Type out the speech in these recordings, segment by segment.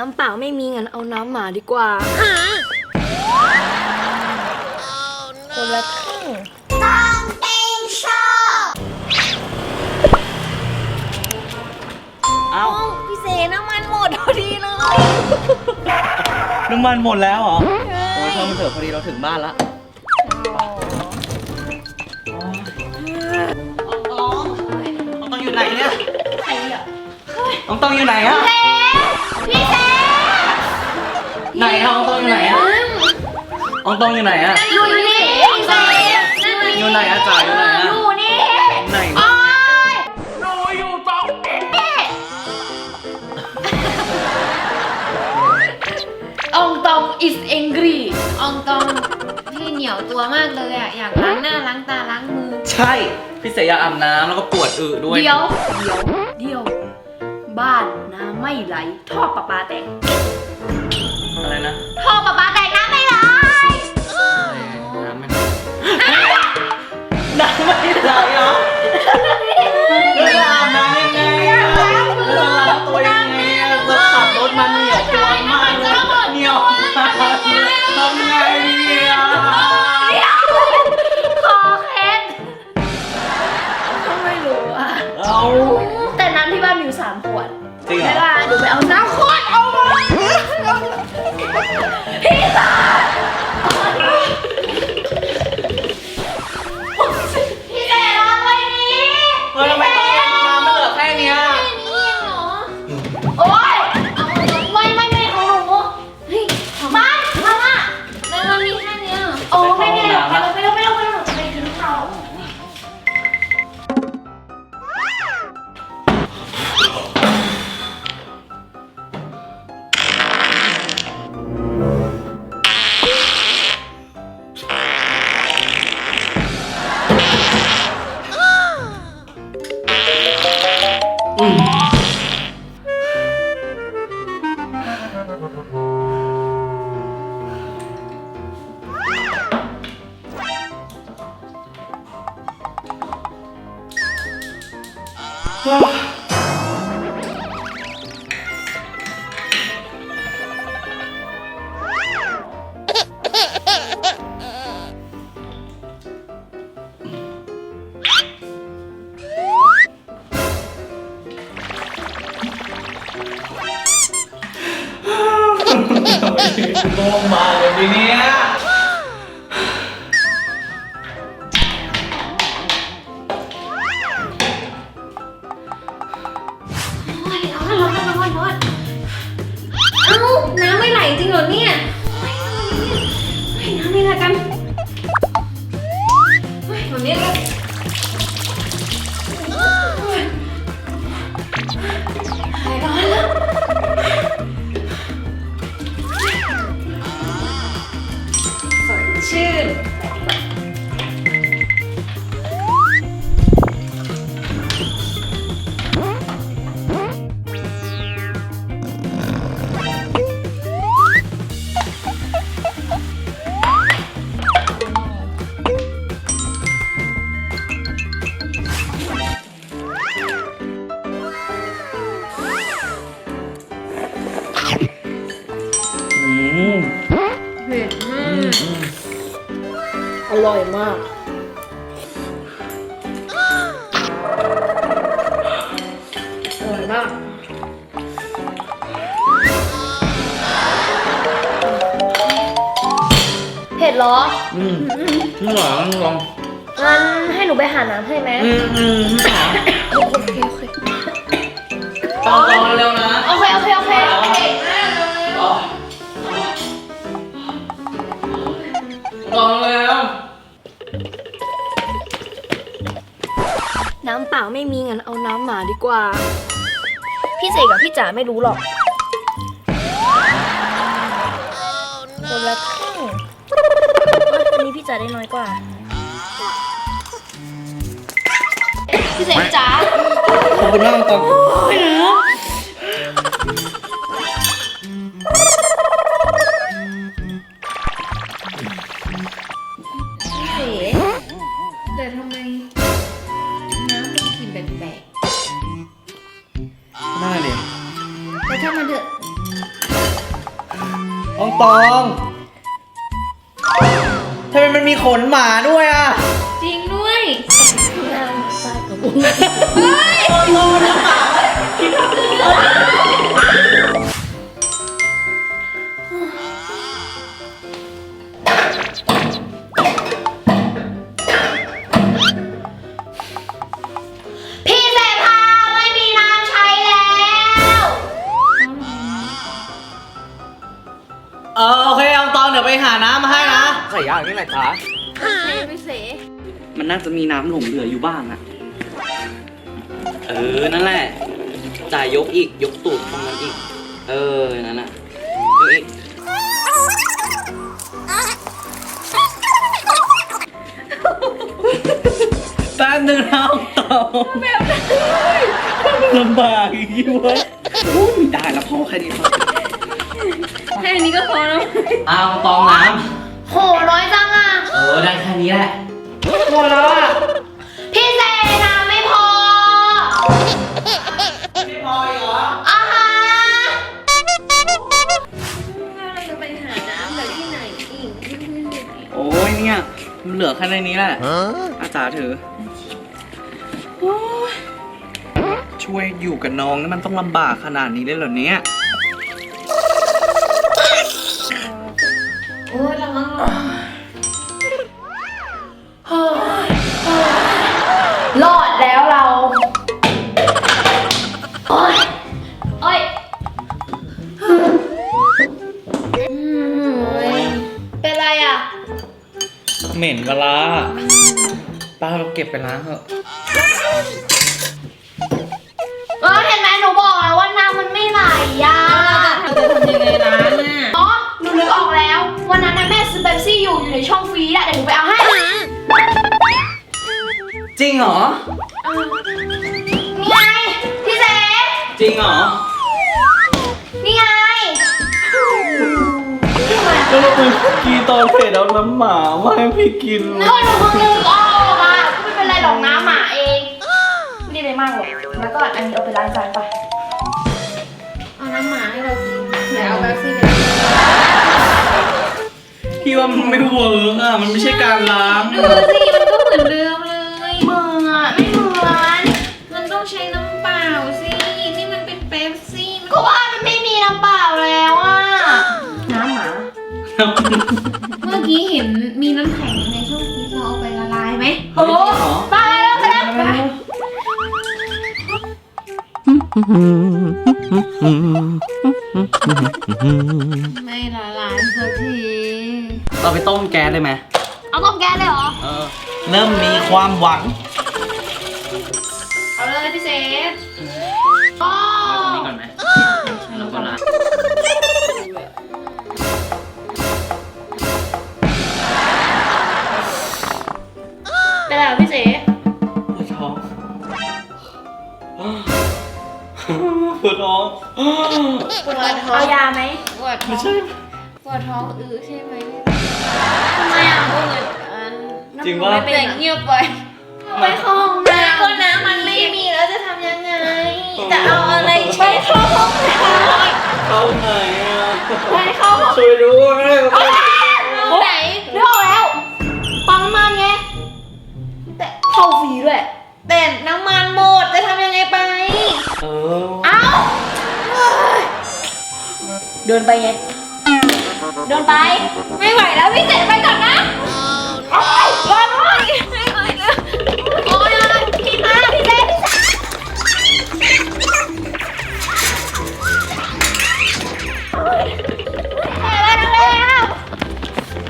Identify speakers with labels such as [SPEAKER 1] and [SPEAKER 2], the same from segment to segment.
[SPEAKER 1] น้ำเปล่าไม่มีงั้นเอาน้ำหมาดีกว่าคนละครึ่ง
[SPEAKER 2] เอ้า
[SPEAKER 1] พี่เซน้ำมันหมดพอดีเลย
[SPEAKER 2] น้ำมันหมดแล้วเหรอโอ้ยช่างมันเถอะพอดีเราถึงบ้านละน้องต้องอยู่ไหนเนี่ยน้องต้องอยู่ไหนอะ
[SPEAKER 1] พี่เซ
[SPEAKER 2] ไหนอะน้องต้องอยู่ไหนอะน้องต้องอยู่ไหนอะ
[SPEAKER 1] อยู่นี่พี่เซ
[SPEAKER 2] อยู่ไหนอะจ๋าอยู่ไหนอะ
[SPEAKER 1] อยู่นี่
[SPEAKER 2] ไหน
[SPEAKER 1] โอ๊ย
[SPEAKER 3] อองตอง is angry อองตองพี่เหนียวตัวมากเลยอะอยากล้างหน้าล้างตาล้างมือ
[SPEAKER 2] ใช่ พี่เสยอยากอาบน้ำแล้วก็ปวดอึด้วย
[SPEAKER 3] เดี๋ยวเดี๋ยวเดี๋ยว บ้านน้ำไม่ไหลท่อประปาแตก โอ๊ยไม่ไม่ไม่ของหนูเฮ้ยมามามาแล้วมันมีแค่เนี้ยโอ้ไม่ไม่ไปเราไปเราไปเราไปเราไปกินข้าว
[SPEAKER 2] โง่มาเลยเนี้ย
[SPEAKER 3] ร่อยมาก
[SPEAKER 1] อร่อยมาก เผ็ดเหรอ
[SPEAKER 2] อืมนี่หรอลอง
[SPEAKER 1] งั้นให้หนูไปหาน้ำให้ไหม
[SPEAKER 2] อืมอืมนี่หรอ
[SPEAKER 1] โอเคโอเค
[SPEAKER 2] ตองตองเร็ว
[SPEAKER 1] ไม่มีงั้นเอาน้ำหมาดีกว่า พี่เสกกับพี่จ๋าไม่รู้หรอกคนละครึ่งอันนี้พี่จ๋าได้น้อยกว่า พี่เสกจ๋า
[SPEAKER 2] ขอบคุณมากตอง
[SPEAKER 1] พี่เต
[SPEAKER 3] อ
[SPEAKER 2] งทำไมมันมีขนหมาด้วยอะ
[SPEAKER 3] จริงด้วย
[SPEAKER 1] น้ำปลากระบุง
[SPEAKER 2] โอ้โหน้ำหมา
[SPEAKER 3] เอ
[SPEAKER 2] อโอเคอองตองเดี๋ยวไปหาน้ำมาให้นะใส่ยางนี่แหละจ๊ะ
[SPEAKER 1] พี่เส
[SPEAKER 2] มันน่าจะมีน้ำหลงเหลืออยู่บ้างอะเออ นั่นแหละ จ่ายยกอีก ยกตูดตรงนั้นอีก เออ นั่นน่ะยกอีก แป๊บนึงนะอองตองลำบากอีกทีวะโอ้ยได้แล้วพอแค่นี้พอ
[SPEAKER 3] แค่นี้ก็พอแล้ว
[SPEAKER 2] เอาตองน้
[SPEAKER 3] โหน้อยจังอะำ
[SPEAKER 2] เออได้แค่นี้แหละหมดแล้วอะ
[SPEAKER 3] พี่เสน้ำไม่พอ
[SPEAKER 2] ไม่พออีกเหรอ
[SPEAKER 3] อ่าฮะ
[SPEAKER 1] เราจะไปหาน้ำแบบที่ไหนอีก
[SPEAKER 2] โอ้ยเนี่ยมันเหลือแค่ในนี้แหละอาจารย์ถือโอ้ยช่วยอยู่กับน้องนี่มันต้องลำบากขนาดนี้เลยเหรอเนี่ย
[SPEAKER 3] ป้า
[SPEAKER 2] เราเก็บไปล้างเถอะ
[SPEAKER 3] เออเห็นไหมหนูบอกแล้วว่าน้ำมันไม่ไหลอะ
[SPEAKER 1] จะทำยังไงล้างอะ
[SPEAKER 3] อ๋อหนูนึกออกแล้ว วันนั้นนะแม่ซื้อเบปซี่อยู่อยู่ในช่องฟรีซอะเดี๋ยวหนูไปเอาให้
[SPEAKER 2] จริงเหรอ
[SPEAKER 3] นี่ไงพี่เซ
[SPEAKER 2] จริงเหรอ
[SPEAKER 3] นี่ไง
[SPEAKER 2] แล้วเราไปกีตอนเผ็ดเอาน้ำหมามาให้พี่กิน
[SPEAKER 3] ก็หนูเพิ่งนึกออก ม่ได้เลยมากหรอกแล้วก็อันนี้เอาไปล้างจานไป
[SPEAKER 1] เอาน้ำหมาให้เรากินแล้วเอาแบบซี่ไป
[SPEAKER 2] พี่ว่ามันไม่เวิร์กอะ มันไม่ใช่การล้าง
[SPEAKER 1] ดูสิมันก็เหมือนเดิมเลย
[SPEAKER 3] เหมือนไม่เหมือน
[SPEAKER 1] มันต้องใช้น้ำเปล่าสินี่มันเป็นเป๊ปซี่มัน
[SPEAKER 3] ก็ว่ามันไม่มีน้ำเปล่าแล้วอะน้ำหมา
[SPEAKER 1] เมื่อกี้เห็นมีน้ำแข็งในช่องฟรีซเราเอาไปละลายไหม
[SPEAKER 3] โอ้ไปแล้วไป ไม่
[SPEAKER 1] ละลายสักที
[SPEAKER 2] เราไปต้มแก๊สได้ไหม
[SPEAKER 3] เอาต้มแก๊สเลยเหรอ
[SPEAKER 2] เออ เริ่มมีความหวัง ท้อง
[SPEAKER 3] เอายาไหม
[SPEAKER 1] ปวดท้
[SPEAKER 2] ไม่
[SPEAKER 1] อง
[SPEAKER 2] ใช่
[SPEAKER 1] ปวดท้องอื้อใช่ไหม
[SPEAKER 3] ทำไมอะ
[SPEAKER 1] ก็เหมือนกัน
[SPEAKER 2] จริงว่า
[SPEAKER 1] ไม่เป็นเงียบไป
[SPEAKER 3] ไปเข้าห้องน้
[SPEAKER 1] ก็น้ำมันไม่มีแล้วจะทำยังไง จะเอาอะไรใช้เข้าห้องน้ำ
[SPEAKER 2] เข้าไหนอะำ
[SPEAKER 3] ไปเข้าห้อง
[SPEAKER 2] ช่วยด้วย
[SPEAKER 1] ไหน
[SPEAKER 3] นึกออกแล้วปั๊มน้ำมันไงแต่เข้าฟรีด้วย
[SPEAKER 1] แต่น้ำมันหมดจะ
[SPEAKER 2] เดิ
[SPEAKER 3] นไปไง เดินไป
[SPEAKER 1] ไม่ไหวแล้วพี่เซฟไปก่อนนะ
[SPEAKER 3] โอ้ยรอนมาก
[SPEAKER 1] ไม่ไหวแล้ว
[SPEAKER 3] โอ้ยพี่มาพี่เต้พี่สาไปแล้วแล้ว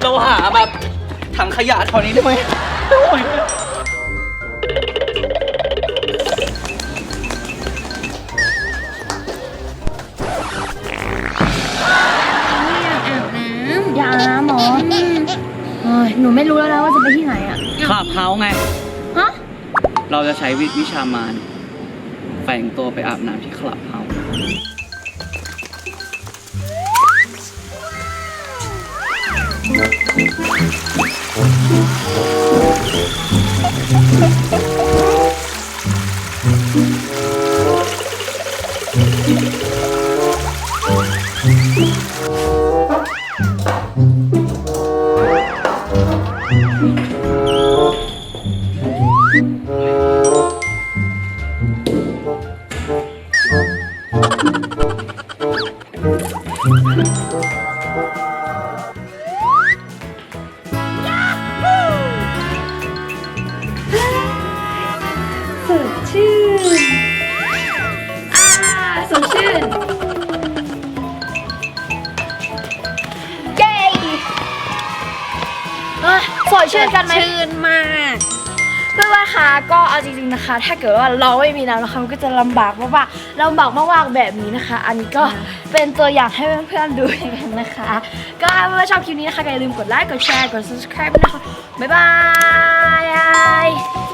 [SPEAKER 2] เราหาแบบถังขยะแถวนี้ได้ไหมไม่ไหวแล้ว
[SPEAKER 3] นูไม่รู้แล้วนะว่าจะไปที่ไหนอะ
[SPEAKER 2] คลับเฮาส์ไง
[SPEAKER 3] ฮะ
[SPEAKER 2] เราจะใช้วิวิชามานแฝงตัวไปอาบน้ำที่คลับเฮาส์
[SPEAKER 3] ด ชื่นกันไหม
[SPEAKER 1] ชื่นมาก
[SPEAKER 3] เพื่อนๆคะก็เอาจริงๆนะคะ ถ้าเกิดว่าเราไม่มีน้ำนะคะมันก็จะลำบากมากๆลำบากมากๆแบบนี้นะคะ อันนี้ก็เป็นตัวอย่างให้เพื่อนๆดูกันนะคะ ก็ถ้าเพื่อนๆชอบคลิปนี้นะคะก็อย่าลืมกดไลค์กดแชร์กด subscribe นะคะบ๊ายบาย